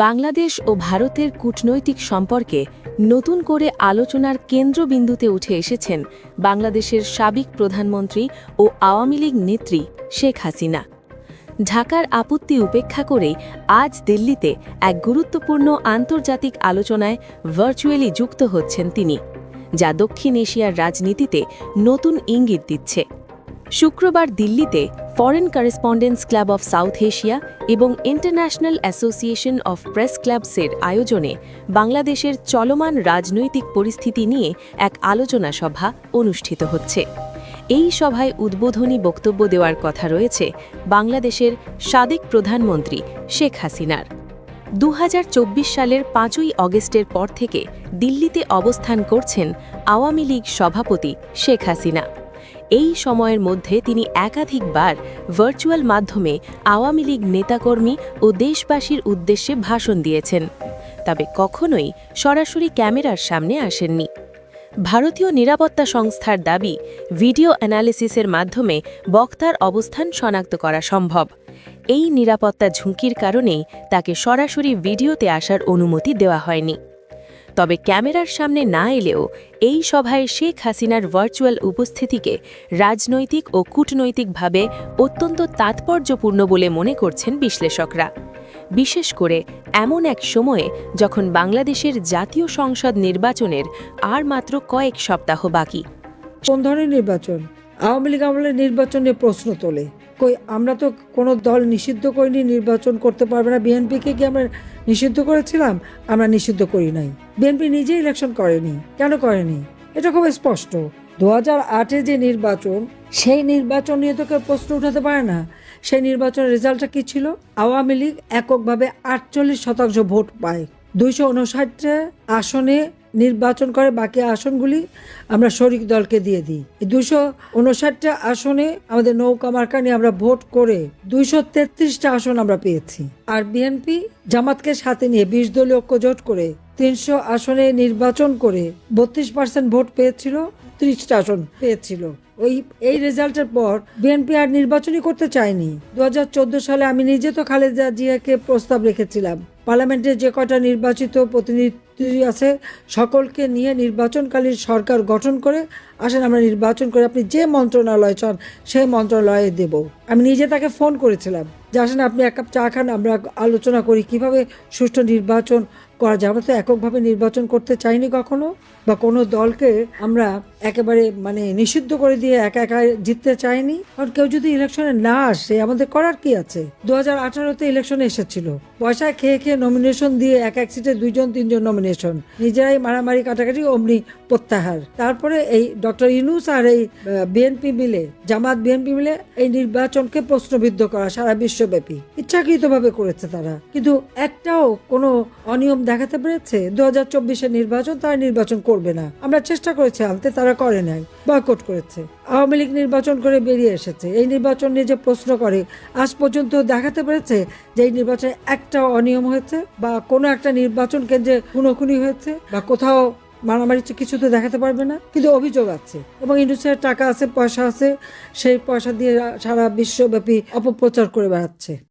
বাংলাদেশ ও ভারতের কূটনৈতিক সম্পর্কে নতুন করে আলোচনার কেন্দ্রবিন্দুতে উঠে এসেছেন বাংলাদেশের সাবেক প্রধানমন্ত্রী ও আওয়ামী লীগ নেত্রী শেখ হাসিনা। ঢাকার আপত্তি উপেক্ষা করে আজ দিল্লিতে এক গুরুত্বপূর্ণ আন্তর্জাতিক আলোচনায় ভার্চুয়ালি যুক্ত হচ্ছেন তিনি, যা দক্ষিণ এশিয়ার রাজনীতিতে নতুন ইঙ্গিত দিচ্ছে। শুক্রবার দিল্লিতে foreign correspondence club of South Asia এবং ইন্টারন্যাশনাল অ্যাসোসিয়েশন অফ প্রেস ক্লাবসের আয়োজনে বাংলাদেশের চলমান রাজনৈতিক পরিস্থিতি নিয়ে এক আলোচনা সভা অনুষ্ঠিত হচ্ছে। এই সভায় উদ্বোধনী বক্তব্য দেওয়ার কথা রয়েছে বাংলাদেশের সাবেক প্রধানমন্ত্রী শেখ হাসিনার। দু হাজার চব্বিশ সালের পাঁচই অগস্টের পর থেকে দিল্লিতে অবস্থান করছেন আওয়ামী লীগ সভাপতি শেখ হাসিনা। এই সময়ের মধ্যে তিনি একাধিকবার ভার্চুয়াল মাধ্যমে আওয়ামী লীগ নেতাকর্মী ও দেশবাসীর উদ্দেশ্যে ভাষণ দিয়েছেন। তবে কখনোই সরাসরি ক্যামেরার সামনে আসেননি। ভারতীয় নিরাপত্তা সংস্থার দাবি, ভিডিও অ্যানালিসিসের মাধ্যমে বক্তার অবস্থান শনাক্ত করা সম্ভব। এই নিরাপত্তা ঝুঁকির কারণেই তাকে সরাসরি ভিডিওতে আসার অনুমতি দেওয়া হয়নি। তবে ক্যামেরার সামনে না এলেও এই সভায় শেখ হাসিনার ভার্চুয়াল উপস্থিতিকে রাজনৈতিক ও কূটনৈতিকভাবে অত্যন্ত তাৎপর্যপূর্ণ বলে মনে করছেন বিশ্লেষকরা। বিশেষ করে এমন এক সময়ে যখন বাংলাদেশের জাতীয় সংসদ নির্বাচনের আর মাত্র কয়েক সপ্তাহ বাকি। কোন ধরনের নির্বাচন? আওয়ামী লীগ আমলের নির্বাচনে প্রশ্ন তোলে। কই, আমরা তো কোনো দল নিষিদ্ধ করিনি, নির্বাচন করতে পারবে না। বিএনপিকে কি আমরা নিষিদ্ধ করেছিলাম? আমরা নিষিদ্ধ করি নাই। বিএনপি নিজে ইলেকশন করেনি। কেন করেনি? এটা খুব স্পষ্ট। দু হাজার আটে যে নির্বাচন, সেই নির্বাচন নিয়ে তো কেউ প্রশ্ন উঠাতে পারে না। সেই নির্বাচনের রেজাল্টটা কি ছিল? আওয়ামী লীগ এককভাবে আটচল্লিশ শতাংশ ভোট পায়। দুইশো উনষাটটা আসনে নির্বাচন করে বাকি আসনগুলি আমরা শরিক দলকে দিয়ে দিই। দুশো উনষাটটা আসনে আমাদের নৌকা মার্কা নিয়ে আমরা ভোট করে দুইশো তেত্রিশটা আসন আমরা পেয়েছি। আর বিএনপি জামাতকে সাথে নিয়ে বিশ দলীয় ঐক্যজোট করে তিনশো আসনে নির্বাচন করে বত্রিশ পার্সেন্ট ভোট পেয়েছিল, ত্রিশটা আসন পেয়েছিল। ওই, এই রেজাল্টের পর বিএনপি আর নির্বাচনই করতে চায়নি। দু হাজার চোদ্দ সালে আমি নিজে তো খালেদা জিয়াকে প্রস্তাব রেখেছিলাম। পার্লামেন্টে যে কটা নির্বাচিত প্রতিনিধি আছে। সকলকে নিয়ে নির্বাচনকালীন সরকার গঠন করে আসেন, আমরা নির্বাচন করে আপনি যে মন্ত্রণালয় চান, সেই মন্ত্রণালয়ে দেব। আমি নিজে তাকে ফোন করেছিলাম যে, আসেন আপনি এক কাপ চা খান, আমরা আলোচনা করি কীভাবে সুষ্ঠু নির্বাচন করা যায়। আমরা তো এককভাবে নির্বাচন করতে চাইনি কখনো বা কোনো দলকে আমরা একেবারে মানে নিষিদ্ধ করে দিয়ে একা একা জিততে চাইনি। কারণ কেউ যদি ইলেকশনে না আসে, আমাদের করার কি আছে? দু হাজার আঠারোতে ইলেকশনে এসেছিল। পয়সা খেয়ে খেয়ে নমিনেশন দিয়ে এক এক সিটে দুইজন, তিনজন নমিনেশন নিজেরাই মারামারি, কাটাকাটি, অমনি প্রত্যাহার। তারপরে এই ডক্টর ইনুস আর এই বিএনপি মিলে, জামাত বিএনপি মিলে এই নির্বাচনকে প্রশ্নবিদ্ধ করা সারা বিশ্বব্যাপী। ইচ্ছাকৃতভাবে করেছে তারা। কিন্তু একটাও কোনো অনিয়ম দেখাতে পেরেছে? দু হাজার নির্বাচন তারা নির্বাচন করবে না। আমরা চেষ্টা করেছি, আনতে তারা করে নাই। বয়কট করেছে। আওয়ামী লীগ নির্বাচন করে বেরিয়ে এসেছে। এই নির্বাচন নিয়ে যে প্রশ্ন করে, আজ পর্যন্ত দেখাতে পেরেছে যে এই নির্বাচনে একটা অনিয়ম হয়েছে বা কোনো একটা নির্বাচন কেন্দ্রে খুনোখুনি হয়েছে বা কোথাও মারামারি কিছু তো দেখাতে পারবে না। কিন্তু অভিযোগ আছে এবং ইন্ডাস্ট্রিয়ার টাকা আছে, পয়সা আছে। সেই পয়সা দিয়ে সারা বিশ্বব্যাপী অপপ্রচার করে বেড়াচ্ছে।